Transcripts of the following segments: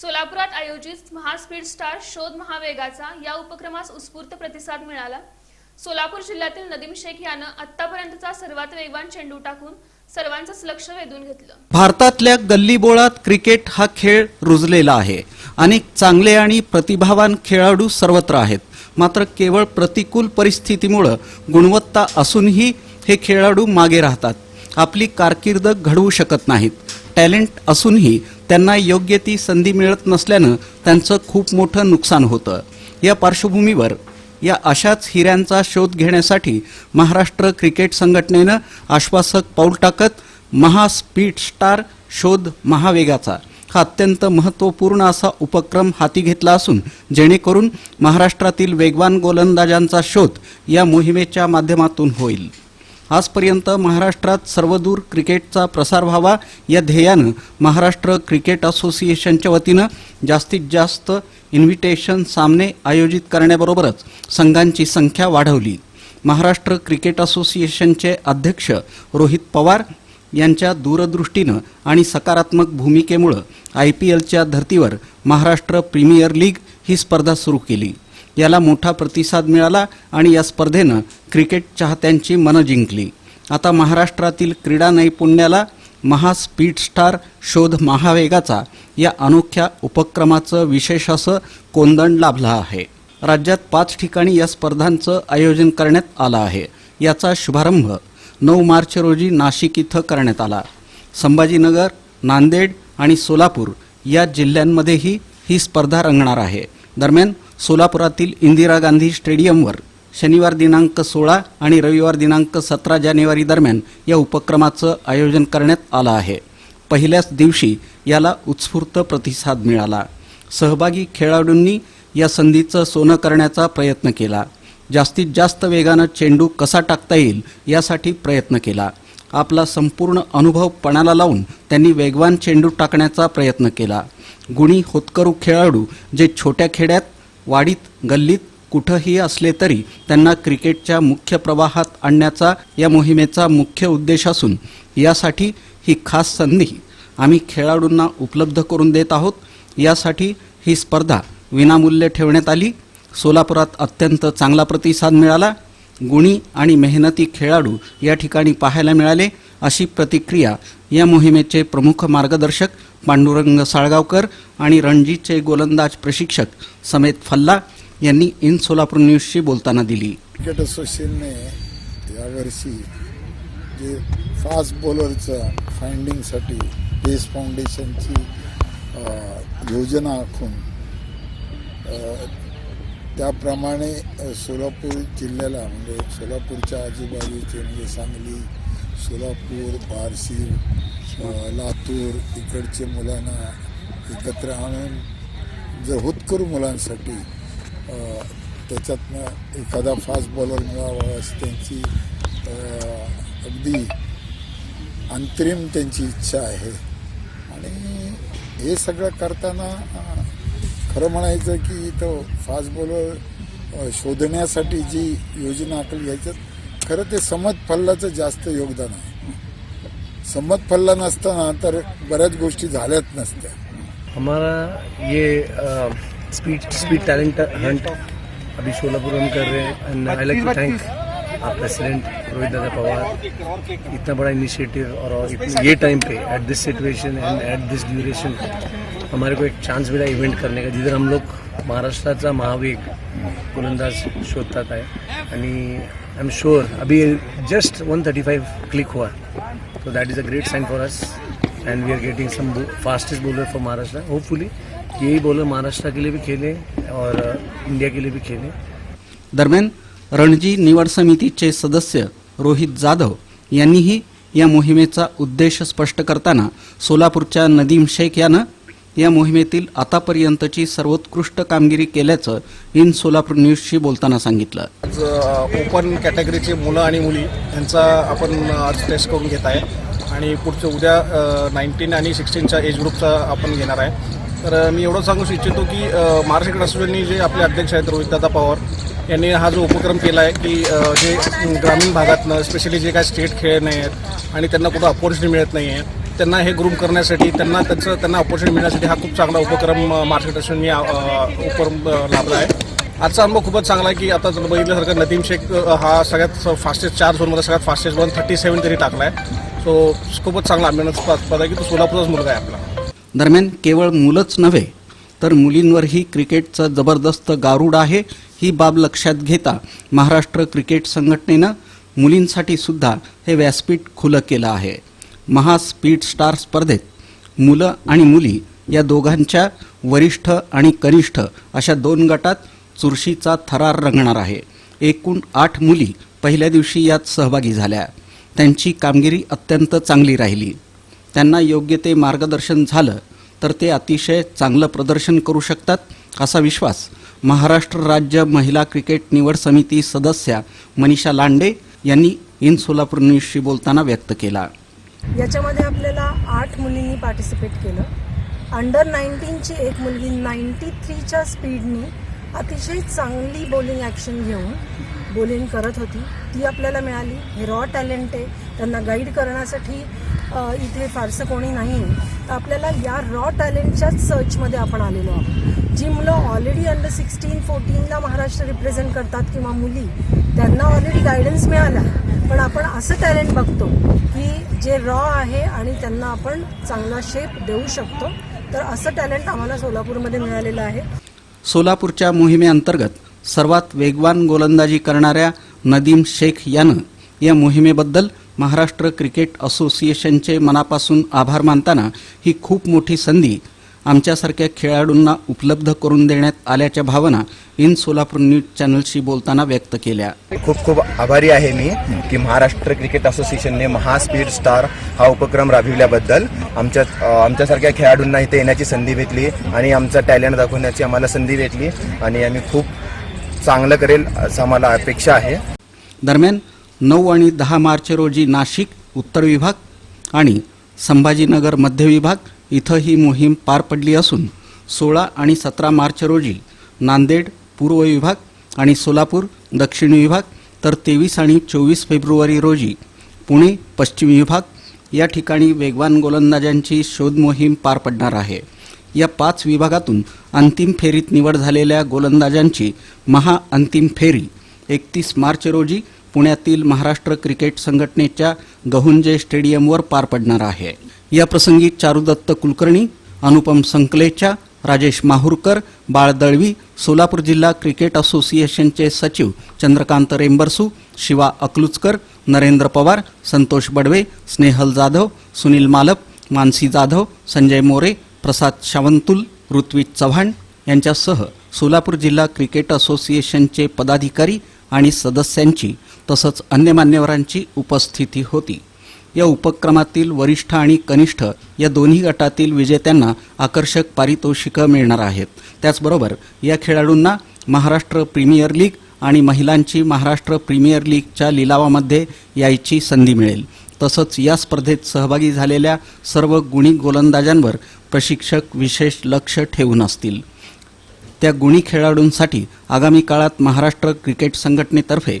सोलापुरात आयोजित महास्पीड स्टार शोध महावेगाचा या उपक्रमास उत्स्फूर्त प्रतिसाद मिळाला. सोलापूर जिल्ह्यातील नदीम शेख यानं आतापर्यंतचा सर्वात वेगवान चेंडू टाकून सर्वांचंच लक्ष वेधून घेतलं. भारतातल्या गल्लीबोळात क्रिकेट हा खेळ रुजलेला आहे. अनेक चांगले आणि प्रतिभावान खेळाडू सर्वत्र आहेत. मात्र केवळ प्रतिकूल परिस्थितीमुळं गुणवत्ता असूनही हे खेळाडू मागे राहतात. आपली कारकीर्द घडवू शकत नाहीत. टॅलेंट असूनही त्यांना योग्य ती संधी मिळत नसल्यानं त्यांचं खूप मोठं नुकसान होतं. या पार्श्वभूमीवर या अशाच हिऱ्यांचा शोध घेण्यासाठी महाराष्ट्र क्रिकेट संघटनेनं आश्वासक पाऊल टाकत महास्पीड स्टार शोध महावेगाचा हा अत्यंत महत्त्वपूर्ण असा उपक्रम हाती घेतला असून जेणेकरून महाराष्ट्रातील वेगवान गोलंदाजांचा शोध या मोहिमेच्या माध्यमातून होईल. आजपर्यंत महाराष्ट्रात सर्वदूर क्रिकेटचा प्रसार व्हावा या ध्येयानं महाराष्ट्र क्रिकेट असोसिएशनच्या वतीनं जास्तीत जास्त इन्व्हिटेशन सामने आयोजित करण्याबरोबरच संघांची संख्या वाढवली. महाराष्ट्र क्रिकेट असोसिएशनचे अध्यक्ष रोहित पवार यांच्या दूरदृष्टीनं आणि सकारात्मक भूमिकेमुळं आय पी एलच्या धर्तीवर महाराष्ट्र प्रीमियर लीग ही स्पर्धा सुरू केली. याला मोठा प्रतिसाद मिळाला आणि या स्पर्धेनं क्रिकेट चाहत्यांची मनं जिंकली. आता महाराष्ट्रातील क्रीडा नैपुण्याला महास्पीड स्टार शोध महावेगाचा या अनोख्या उपक्रमाचं विशेष असं कोंदण लाभलं आहे. राज्यात पाच ठिकाणी या स्पर्धांचं आयोजन करण्यात आलं आहे. याचा शुभारंभ नऊ मार्च रोजी नाशिक इथं करण्यात आला. संभाजीनगर नांदेड आणि सोलापूर या जिल्ह्यांमध्येही ही स्पर्धा रंगणार आहे. दरम्यान सोलापुरातील इंदिरा गांधी स्टेडियमवर शनिवार दिनांक सोळा आणि रविवार दिनांक सतरा जानेवारी दरम्यान या उपक्रमाचं आयोजन करण्यात आलं आहे. पहिल्याच दिवशी याला उत्स्फूर्त प्रतिसाद मिळाला. सहभागी खेळाडूंनी या संधीचं सोनं करण्याचा प्रयत्न केला. जास्तीत जास्त वेगानं चेंडू कसा टाकता येईल यासाठी प्रयत्न केला. आपला संपूर्ण अनुभव पणाला लावून त्यांनी वेगवान चेंडू टाकण्याचा प्रयत्न केला. गुणी होतकरू खेळाडू जे छोट्या खेड्यात वाडीत गल्लीत कुठंही असले तरी त्यांना क्रिकेटच्या मुख्य प्रवाहात आणण्याचा या मोहिमेचा मुख्य उद्देश असून यासाठी ही खास संधी आम्ही खेळाडूंना उपलब्ध करून देत आहोत. यासाठी ही स्पर्धा विनामूल्य ठेवण्यात आली. सोलापुरात अत्यंत चांगला प्रतिसाद मिळाला. गुणी आणि मेहनती खेळाडू या ठिकाणी पाहायला मिळाले. अशी प्रतिक्रिया या मोहिमेचे प्रमुख मार्गदर्शक पांडुरंग साळगावकर आणि रणजीतचे गोलंदाज प्रशिक्षक समेत फल्ला यांनी इन सोलापूर न्यूजशी बोलताना दिली. क्रिकेट असोसिएशनने यावर्षी जे फास्ट बॉलरचं फाइंडिंगसाठी बेस फाउंडेशनची योजना आखून त्याप्रमाणे सोलापूर जिल्ह्याला म्हणजे सोलापूरच्या आजूबाजूचे म्हणजे सांगली सोलापूर बार्शी लातूर इकडचे मुलांना एकत्र आणून जर होतकरू मुलांसाठी त्याच्यातनं एखादा फास्ट बॉलर मिळावा अशी त्यांची अगदी अंतरिम त्यांची इच्छा आहे. आणि हे सगळं करताना खरं म्हणायचं की तो फास्ट बॉलर शोधण्यासाठी जी योजना आखली याच्यात खरं ते समत फल्लाचं जास्त योगदान आहे. समत फल्ला नसताना तर बऱ्याच गोष्टी झाल्याच नसत्या. हमारा ये स्पीड स्पीड टैलेंट हंट अभी सोलापुर हम कर रहे हैं and I like to thank आप प्रेसिडेंट रोहित दादा पवार इतना बड़ा इनिशिएटिव और ये time pay at this situation and at this duration हमारे को एक चांस मिला इवेंट करने का जिधर हम लोग महाराष्ट्राचा महावेग गोलंदाज शोधतात आहे. आणि आय एम श्योर अभी just one thirty five click हुआ तो that is a great sign for us and we are getting some fastest bowler for Maharashtra hopefully यही बॉलर महाराष्ट्र के लिए भी खेले और uh, इंडिया के लिए भी खेले। दरम्यान रणजी निवड समितीचे सदस्य रोहित जाधव यांनीही या मोहिमेचा उद्देश स्पष्ट करताना सोलापूरच्या नदीम शेख यानं या मोहिमेतील आतापर्यंतची सर्वोत्कृष्ट कामगिरी केल्याचं इन सोलापूर न्यूजशी बोलताना सांगितलं. आज ओपन कॅटेगरीचे मुलं आणि मुली यांचा आपण आज टेस्ट करून घेत आहे. आणि पुढच्या उद्या नाईन्टीन आणि सिक्स्टीनच्या एज ग्रुपचा आपण घेणार आहे. तर मी एवढं सांगू इच्छितो की महाराष्ट्र क्रीडा असोसिएशननी जे आपले अध्यक्ष आहेत रोहितदादा पवार यांनी हा जो उपक्रम केला आहे की जे ग्रामीण भागातनं स्पेशली जे काय स्टेट खेळ नाही आहेत आणि त्यांना कुठं अपॉर्च्युनिटी मिळत नाही आहे त्यांना हे ग्रूम करण्यासाठी त्यांना त्यांचं त्यांना ऑपॉर्च्युनिटी मिळण्यासाठी हा खूप चांगला उपक्रम मार्गदर्शननी उपक्रम लाभला आहे. आजचा अनुभव खूपच चांगला आहे की आता जर बघितल्यासारखं नदीम शेख हा सगळ्यात फास्टेस्ट चार झोनमध्ये सगळ्यात फास्टेस्ट वन थर्टी सेवन तरी टाकला आहे. सो खूपच चांगला अभिनंदनास्पद आहे की तो सोलापूरचाच मुलगा आहे आपला. दरम्यान केवळ मुलंच नव्हे तर मुलींवरही क्रिकेटचं जबरदस्त गारूड आहे ही बाब लक्षात घेता महाराष्ट्र क्रिकेट संघटनेनं मुलींसाठी सुद्धा हे व्यासपीठ खुलं केलं आहे. महा स्पीड स्टार स्पर्धेत मुलं आणि मुली या दोघांच्या वरिष्ठ आणि कनिष्ठ अशा दोन गटात चुरशीचा थरार रंगणार आहे. एकूण आठ मुली पहिल्या दिवशी यात सहभागी झाल्या. त्यांची कामगिरी अत्यंत चांगली राहिली. त्यांना योग्य ते मार्गदर्शन झालं तर ते अतिशय चांगलं प्रदर्शन करू शकतात असा विश्वास महाराष्ट्र राज्य महिला क्रिकेट निवड समिती सदस्या मनीषा लांडे यांनी इन सोलापूर न्यूजशी बोलताना व्यक्त केला. याच्यामध्ये आपल्याला आठ मुलींनी पार्टिसिपेट केलं. अंडर नाईन्टीनची एक मुलगी नाईन्टी थ्रीच्या स्पीडनी अतिशय चांगली बॉलिंग ॲक्शन घेऊन बॉलिंग करत होती. ती आपल्याला मिळाली. हे रॉ टॅलेंट आहे. त्यांना गाईड करण्यासाठी इथे फारसं कोणी नाही आहे तर आपल्याला या रॉ टॅलेंटच्याच सर्चमध्ये आपण आलेलो आहोत. जी मुलं ऑलरेडी अंडर सिक्स्टीन फोर्टीनला महाराष्ट्र रिप्रेझेंट करतात किंवा मुली त्यांना ऑलरेडी गायडन्स मिळाला. पण आपण असं टॅलेंट बघतो की जे रॉ आहे आणि त्यांना आपण चांगला शेप देऊ शकतो तर असं टॅलेंट आम्हाला सोलापूरमध्ये मिळालेलं आहे. सोलापूरच्या मोहिमेअंतर्गत सर्वात वेगवान गोलंदाजी करणाऱ्या नदीम शेख यानं या मोहिमेबद्दल महाराष्ट्र क्रिकेट असोसिएशनचे मनापासून आभार मानताना ही खूप मोठी संधी आमच्यासारख्या खेळाडूंना उपलब्ध करून देण्यात आल्याच्या भावना इन सोलापूर न्यूज चॅनलशी बोलताना व्यक्त केल्या. खूप खूप आभारी आहे मी की महाराष्ट्र क्रिकेट असोसिएशनने महास्पीड स्टार हा उपक्रम राबविल्याबद्दल आमच्या आमच्यासारख्या खेळाडूंना इथे येण्याची संधी भेटली आणि आमचा टॅलेंट दाखवण्याची आम्हाला संधी भेटली आणि आम्ही खूप चांगलं करेल असं आम्हाला अपेक्षा आहे. दरम्यान नऊ आणि दहा मार्च रोजी नाशिक उत्तर विभाग आणि संभाजीनगर मध्य विभाग इथं ही मोहीम पार पडली असून सोळा आणि सतरा मार्च रोजी नांदेड पूर्व विभाग आणि सोलापूर दक्षिण विभाग तर तेवीस आणि चोवीस फेब्रुवारी रोजी पुणे पश्चिम विभाग या ठिकाणी वेगवान गोलंदाजांची शोध मोहीम पार पडणार आहे. या पाच विभागातून अंतिम फेरीत निवड झालेल्या गोलंदाजांची महाअंतिम फेरी एकतीस मार्च रोजी पुण्यातील महाराष्ट्र क्रिकेट संघटनेच्या गहुंजे स्टेडियमवर पार पडणार आहे. या प्रसंगी चारुदत्त कुलकर्णी अनुपम संकलेचा राजेश माहुरकर बाळ दळवी सोलापूर जिल्हा क्रिकेट असोसिएशनचे सचिव चंद्रकांत रेंबरसू शिवा अकलुचकर नरेंद्र पवार संतोष बडवे स्नेहल जाधव सुनील मालप मानसी जाधव संजय मोरे प्रसाद शावंतुल ऋत्विज चव्हाण यांच्यासह सोलापूर जिल्हा क्रिकेट असोसिएशनचे पदाधिकारी आणि सदस्यांची तसंच अन्य मान्यवरांची उपस्थिती होती. या उपक्रमातील वरिष्ठ आणि कनिष्ठ या दोन्ही गटातील विजेत्यांना आकर्षक पारितोषिकं मिळणार आहेत. त्याचबरोबर या खेळाडूंना महाराष्ट्र प्रीमियर लीग आणि महिलांची महाराष्ट्र प्रीमियर लीगच्या लिलावामध्ये यायची संधी मिळेल. तसंच या स्पर्धेत सहभागी झालेल्या सर्व गुणी गोलंदाजांवर प्रशिक्षक विशेष लक्ष ठेवून असतील. त्या गुणी खेळाडूंसाठी आगामी काळात महाराष्ट्र क्रिकेट संघटनेतर्फे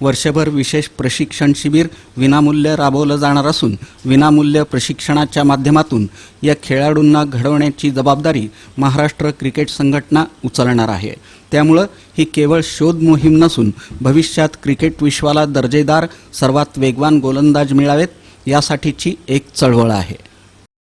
वर्षभर विशेष प्रशिक्षण शिबिर विनामूल्य राबवलं जाणार असून विनामूल्य प्रशिक्षणाच्या माध्यमातून या खेळाडूंना घडवण्याची जबाबदारी महाराष्ट्र क्रिकेट संघटना उचलणार आहे. त्यामुळं ही केवळ शोध मोहीम नसून भविष्यात क्रिकेट विश्वाला दर्जेदार सर्वात वेगवान गोलंदाज मिळावेत यासाठीची एक चळवळ आहे.